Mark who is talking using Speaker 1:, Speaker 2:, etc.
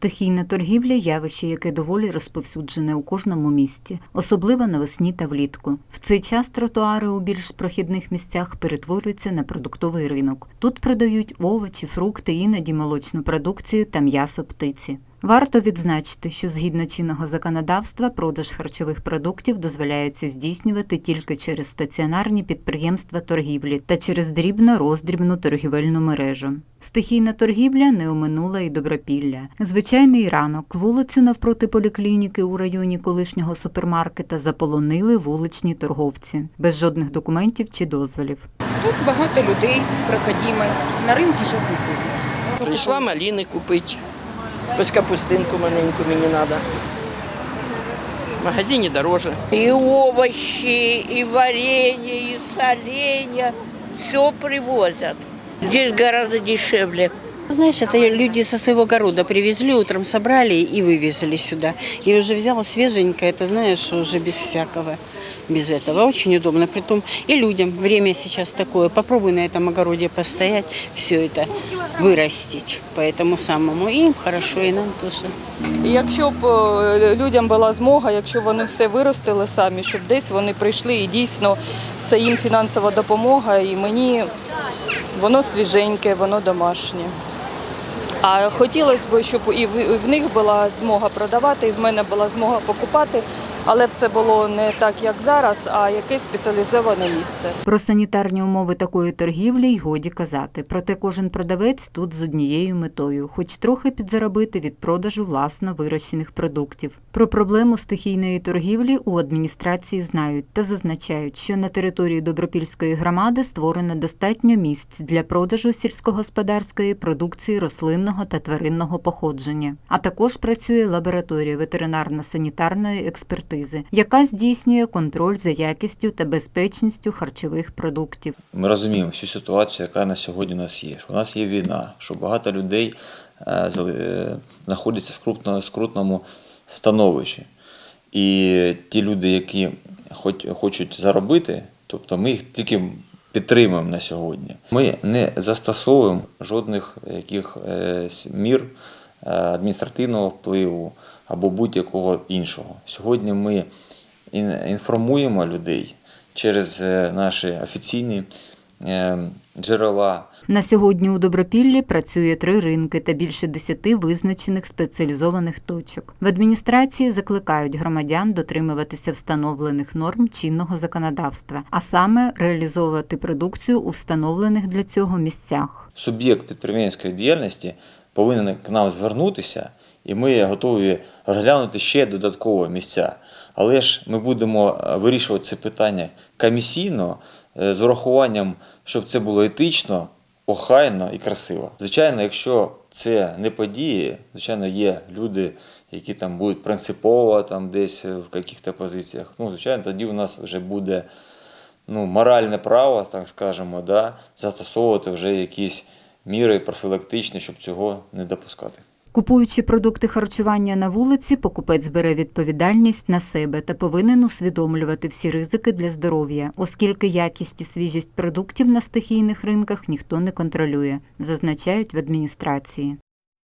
Speaker 1: Стихійна торгівля явище, яке доволі розповсюджене у кожному місті, особливо навесні та влітку. В цей час тротуари у більш прохідних місцях перетворюються на продуктовий ринок. Тут продають овочі, фрукти, іноді молочну продукцію та м'ясо птиці. Варто відзначити, що згідно чинного законодавства продаж харчових продуктів дозволяється здійснювати тільки через стаціонарні підприємства торгівлі та через дрібно-роздрібну торгівельну мережу. Стихійна торгівля не оминула і добропілля. Звичайний ранок вулицю навпроти поліклініки у районі колишнього супермаркета заполонили вуличні торговці без жодних документів чи дозволів.
Speaker 2: Тут багато людей, проходимость. На ринку зараз не ходять.
Speaker 3: Прийшла маліни купити. Ось капустинку маленьку мені треба. В магазині дороже.
Speaker 4: И овощи, и варенье, и соленья. Все привозят. Здесь гораздо дешевле.
Speaker 5: Знаешь, это люди со своего города привезли, утром собрали и вывезли сюда. И уже взял свеженькое, это знаешь, уже без всякого, без этого. Очень удобно. Притом и людям время сейчас такое. Попробуй на этом огороде постоять, все это вырастить по этому самому. И им хорошо, и нам тоже.
Speaker 6: І якщо б е, людям була змога, якщо вони все виростили самі, щоб десь вони прийшли і дійсно це їм фінансова допомога, і мені воно свіженьке, воно домашнє. А хотілося б, щоб і в і в них була змога продавати, і в мене була змога покупати, але б це було не так, як зараз, а якесь спеціалізоване місце.
Speaker 1: Про санітарні умови такої торгівлі й годі казати. Проте кожен продавець тут з однією метою, хоч трохи підзаробити від продажу власно вирощених продуктів. Про проблему стихійної торгівлі у адміністрації знають та зазначають, що на території Добропільської громади створено достатньо місць для продажу сільськогосподарської продукції рослинного та тваринного походження. А також працює лабораторія ветеринарно-санітарної експертизи, яка здійснює контроль за якістю та безпечністю харчових продуктів.
Speaker 7: Ми розуміємо всю ситуацію, яка на сьогодні у нас є. Що у нас є війна, що багато людей е, е, знаходяться в скрутному становищі. І ті люди, які хоч, хочуть заробити, тобто ми їх тільки підтримуємо на сьогодні. Ми не застосовуємо жодних яких е, мір адміністративного впливу або будь-якого іншого. Сьогодні ми інформуємо людей через е, наші офіційні е, джерела.
Speaker 1: На сьогодні у Добропіллі працює три ринки та більше десяти визначених спеціалізованих точок. В адміністрації закликають громадян дотримуватися встановлених норм чинного законодавства, а саме реалізовувати продукцію у встановлених для цього місцях.
Speaker 7: Суб'єкт підприємницької діяльності повинен к нам звернутися, і ми готові розглянути ще додаткові місця. Але ж ми будемо е, вирішувати це питання комісійно е, з урахуванням, щоб це було етично, охайно і красиво. Звичайно, якщо це не події, звичайно, є люди, які там будуть принципово там десь в яких-то позиціях. Ну, звичайно, тоді у нас вже буде ну, моральне право, так скажемо, да, застосовувати вже якісь міри профілактичні, щоб цього не допускати.
Speaker 1: Купуючи продукти харчування на вулиці, покупець бере відповідальність на себе та повинен усвідомлювати всі ризики для здоров'я, оскільки якість і свіжість продуктів на стихійних ринках ніхто не контролює, зазначають в адміністрації.